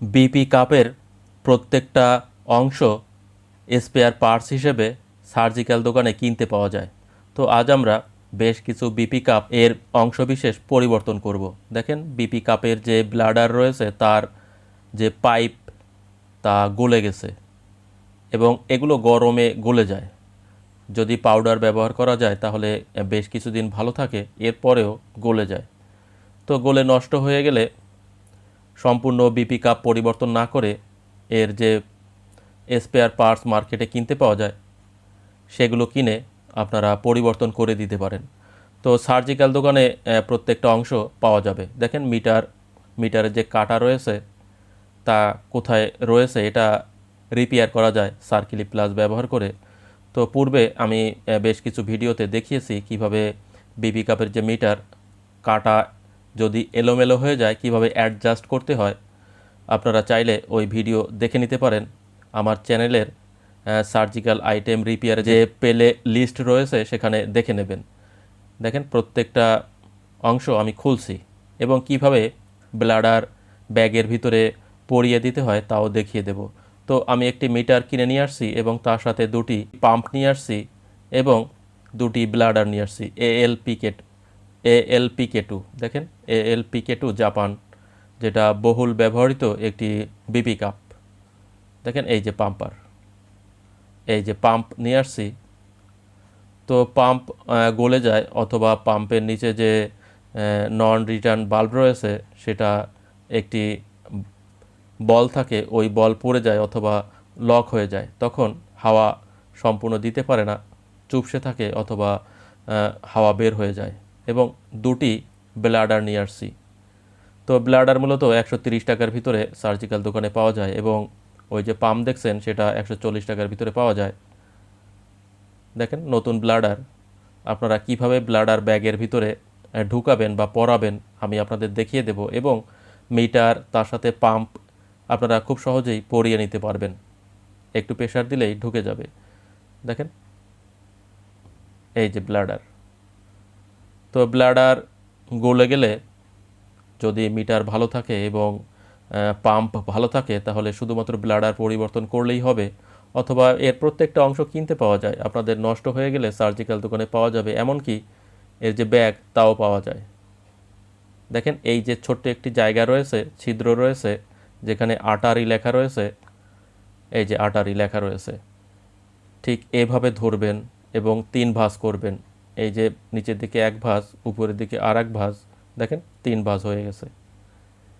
BP কাপের প্রত্যেকটা অংশ স্পেয়ার পার্টস হিসেবে সার্জিক্যাল দোকানে কিনতে পাওয়া যায়। তো আজ আমরা বেশ কিছু বিপি কাপ এর অংশবিশেষ পরিবর্তন করব। দেখেন বিপি কাপের যে ব্লাডার রয়েছে, তার যে পাইপ তা গলে গেছে এবং এগুলো গরমে গলে যায়। যদি পাউডার ব্যবহার করা যায়, তাহলে বেশ কিছুদিন ভালো থাকে, এরপরেও গলে যায়। তো গলে নষ্ট হয়ে গেলে সম্পূর্ণ বিপি কাপ পরিবর্তন না করে এর যে স্পেয়ার পার্টস মার্কেটে কিনতে পাওয়া যায়, সেগুলো কিনে আপনারা পরিবর্তন করে দিতে পারেন। তো সার্জিক্যাল দোকানে প্রত্যেকটা অংশ পাওয়া যাবে। দেখেন মিটার মিটারের যে কাটা রয়েছে, তা কোথায় রয়েছে এটা রিপেয়ার করা যায় সার্কিলি প্লাস ব্যবহার করে। তো পূর্বে আমি বেশ কিছু ভিডিওতে দেখিয়েছি কীভাবে বিবি কাপের যে মিটার, কাটা যদি এলোমেলো হয়ে যায়, কীভাবে অ্যাডজাস্ট করতে হয়, আপনারা চাইলে ওই ভিডিও দেখে নিতে পারেন। আমার চ্যানেলের সার্জিক্যাল আইটেম রিপেয়ার যে পেলে লিস্ট রয়েছে, সেখানে দেখে নেবেন। দেখেন, প্রত্যেকটা অংশ আমি খুলছি এবং কীভাবে ব্লাডার ব্যাগের ভিতরে পরিয়ে দিতে হয়, তাও দেখিয়ে দেব। তো আমি একটি মিটার কিনে নিয়ে আসছি এবং তার সাথে দুটি পাম্প নিয়ে আসছি এবং দুটি ব্লাডার নিয়ে আসছি এএল পিকেট এএল পিকে টু দেখেন এএল পিকে টু জাপান যেটা বহুল ব্যবহৃত একটি বিপি কাপ দেখেন এই যে পাম্পার এই যে পাম্প নিয়ে আসছি। তো পাম্প গলে যায় অথবা পাম্পের নিচে যে নন রিটার্ন বাল্ব রয়েছে, সেটা একটি বল থাকে, ওই বল পড়ে যায় অথবা লক হয়ে যায়। তখন হাওয়া সম্পূর্ণ দিতে পারে না, চুপসে থাকে অথবা হাওয়া বের হয়ে যায়। এবং দুটি ব্লাডার নিয়ে আসছি। তো ব্লাডার মূলত একশো টাকার ভিতরে সার্জিক্যাল দোকানে পাওয়া যায় এবং ওই যে পাম্প দেখছেন সেটা একশো চল্লিশ টাকার ভিতরে পাওয়া যায়। দেখেন নতুন ব্লাডার। আপনারা কীভাবে ব্লাডার ব্যাগের ভিতরে ঢুকাবেন বা পরাবেন আমি আপনাদের দেখিয়ে দেব এবং মিটার, তার সাথে পাম্প আপনারা খুব সহজেই পরিয়ে নিতে পারবেন। একটু প্রেশার দিলেই ঢুকে যাবে। দেখেন, এই যে ব্লাডার। তো ব্লাডার গলে গেলে যদি মিটার ভালো থাকে এবং পাম্প ভালো থাকে, তাহলে শুধুমাত্র ব্লাডার পরিবর্তন করলেই হবে। অথবা এর প্রত্যেকটা অংশ কিনতে পাওয়া যায়। আপনাদের নষ্ট হয়ে গেলে সার্জিক্যাল দোকানে পাওয়া যাবে। এমনকি এর যে ব্যাগ, তাও পাওয়া যায়। দেখেন, এই যে ছোট্ট একটি জায়গা রয়েছে, ছিদ্র রয়েছে, যেখানে আটারি লেখা রয়েছে, এই যে আটারি লেখা রয়েছে, ঠিক এভাবে ধরবেন এবং তিন ভাঁজ করবেন। এই যে নিচের দিকে এক ভাঁজ, উপরের দিকে আর এক ভাঁজ, দেখেন তিন ভাঁজ হয়ে গেছে।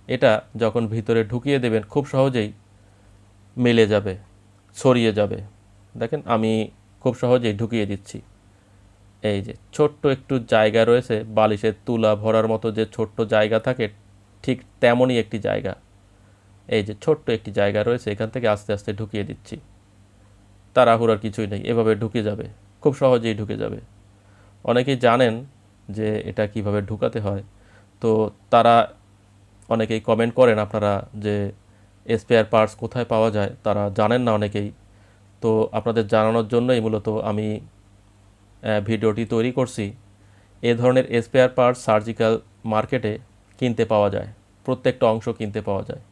এটা যখন ভিতরে ঢুকিয়ে দেবেন, খুব সহজেই মেলে যাবে, ছড়িয়ে যাবে। দেখেন আমি খুব সহজেই ঢুকিয়ে দিচ্ছি। এই যে ছোট্ট একটু জায়গা রয়েছে, বালিশের তুলা ভরার মতো যে ছোট্ট জায়গা থাকে, ঠিক তেমনই একটি জায়গা। এই যে ছোট্ট একটি জায়গা রয়েছে, এখান থেকে আস্তে আস্তে ঢুকিয়ে দিচ্ছি। তাড়াহুড়ার কিছুই নেই, এভাবে ঢুকে যাবে, খুব সহজেই ঢুকে যাবে। অনেকেই জানেন যে এটা কীভাবে ঢুকাতে হয়। তো তারা অনেকেই কমেন্ট করেন আপনারা যে স্পেয়ার পার্টস কোথায় পাওয়া যায়, তারা জানেন না অনেকেই। তো আপনাদের জানানোর জন্যই মূলত আমি ভিডিওটি তৈরি করছি। এ ধরনের স্পেয়ার পার্টস সার্জিক্যাল মার্কেটে কিনতে পাওয়া যায়, প্রত্যেকটা অংশ কিনতে পাওয়া যায়।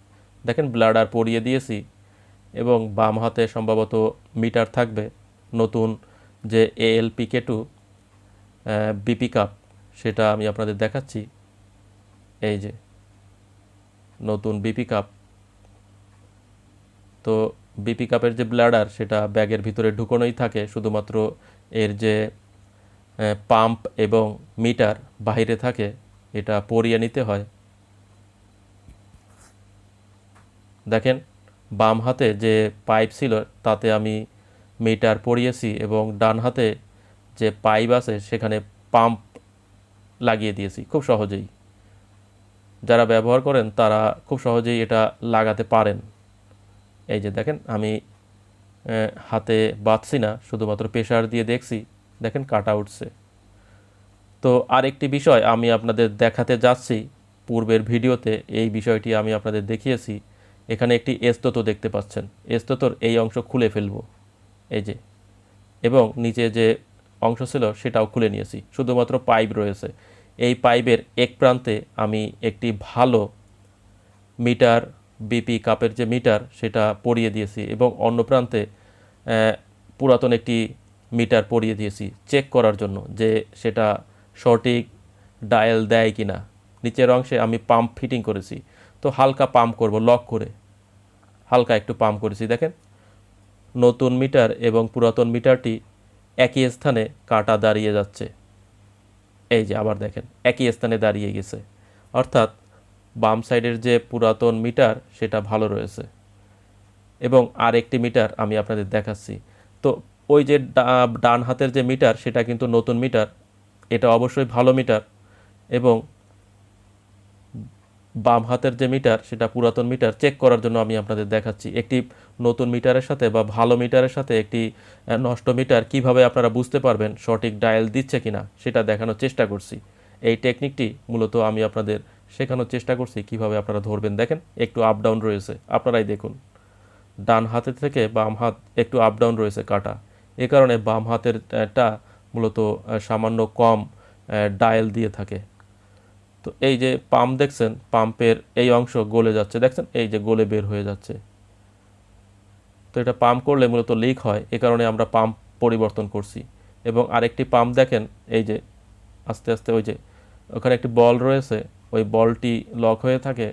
দেখেন ব্লাডার পরিয়ে দিয়েছি এবং বাম হাতে সম্ভবত মিটার থাকবে। নতুন যে এএল পিকে টু বিপি কাপ সেটা আমি আপনাদের দেখাচ্ছি। এই যে, নতুন বিপি কাপ তো বিপি কাপের যে ব্লাডার সেটা ব্যাগের ভিতরে ঢুকোনোই থাকে, শুধুমাত্র এর যে পাম্প এবং মিটার বাইরে থাকে, এটা পরিয়ে নিতে হয়। দেখেন, বাম হাতে যে পাইপ ছিল, তাতে আমি মিটার পরিয়েছি এবং ডান হাতে যে পাইপ আছে, সেখানে পাম্প লাগিয়ে দিয়েছি খুব সহজেই। যারা ব্যবহার করেন, তারা খুব সহজেই এটা লাগাতে পারেন। এই যে দেখেন, আমি হাতে বাঁধছি না, শুধুমাত্র প্রেশার দিয়ে দেখছি, দেখেন কাটা উঠছে তো আরেকটি বিষয় আমি আপনাদের দেখাতে যাচ্ছি, পূর্বের ভিডিওতে এই বিষয়টি আমি আপনাদের দেখিয়েছি। এখানে একটি এস্ততো দেখতে পাচ্ছেন। এস্ততোর এই অংশ খুলে ফেলব। এই যে, এবং নিচে যে অংশ ছিল, সেটাও খুলে নিয়েছি। শুধুমাত্র পাইপ রয়েছে। এই পাইপের এক প্রান্তে আমি একটি ভালো মিটার, বিপি কাপের যে মিটার, সেটা পরিয়ে দিয়েছি এবং অন্য প্রান্তে পুরাতন একটি মিটার পরিয়ে দিয়েছি চেক করার জন্য যে সেটা সঠিক ডায়াল দেয় কি না নিচের অংশে আমি পাম্প ফিটিং করেছি। তো হালকা পাম্প করব, লক করে। হালকা একটু পাম্প করেছি, দেখেন। নতুন মিটার এবং পুরাতন মিটারটি একই স্থানে কাটা দাঁড়িয়ে যাচ্ছে। এই যে আবার দেখেন, একই স্থানে দাঁড়িয়ে গেছে। অর্থাৎ বাম সাইডের যে পুরাতন মিটার, সেটা ভালো রয়েছে। এবং আর একটি মিটার আমি আপনাদের দেখাচ্ছি। তো ওই যে ডান হাতের যে মিটার, সেটা কিন্তু নতুন মিটার। এটা অবশ্যই ভালো মিটার। এবং বাম হাতের যে মিটার, সেটা পুরাতন মিটার। চেক করার জন্য আমি আপনাদের দেখাচ্ছি। একটি নতুন মিটারের সাথে বা ভালো মিটারের সাথে একটি নষ্ট মিটার কীভাবে আপনারা বুঝতে পারবেন, সঠিক ডায়াল দিচ্ছে কিনা, সেটা দেখানোর চেষ্টা করছি। এই টেকনিকটি মূলত আমি আপনাদের শেখানোর চেষ্টা করছি, কীভাবে আপনারা ধরবেন। দেখেন, একটু আপ ডাউন রয়েছে, আপনারাই দেখুন। ডান হাতের থেকে বাম হাত একটু আপ ডাউন রয়েছে কাটা। এ কারণে বাম হাতের টা মূলত সামান্য কম ডায়াল দিয়ে থাকে। তো এই যে পাম্প দেখছেন পাম্পের এই অংশ গলে যাচ্ছে। দেখছেন, এই যে গলে বের হয়ে যাচ্ছে। তো এটা পাম্প করলে মূলত লিক হয়, এ কারণে আমরা পাম্প পরিবর্তন করছি। এবং আরেকটি পাম্প দেখেন, এই যে, আস্তে আস্তে ওই যে, ওখানে একটি বল রয়েছে, ওই বলটি লক হয়ে থাকে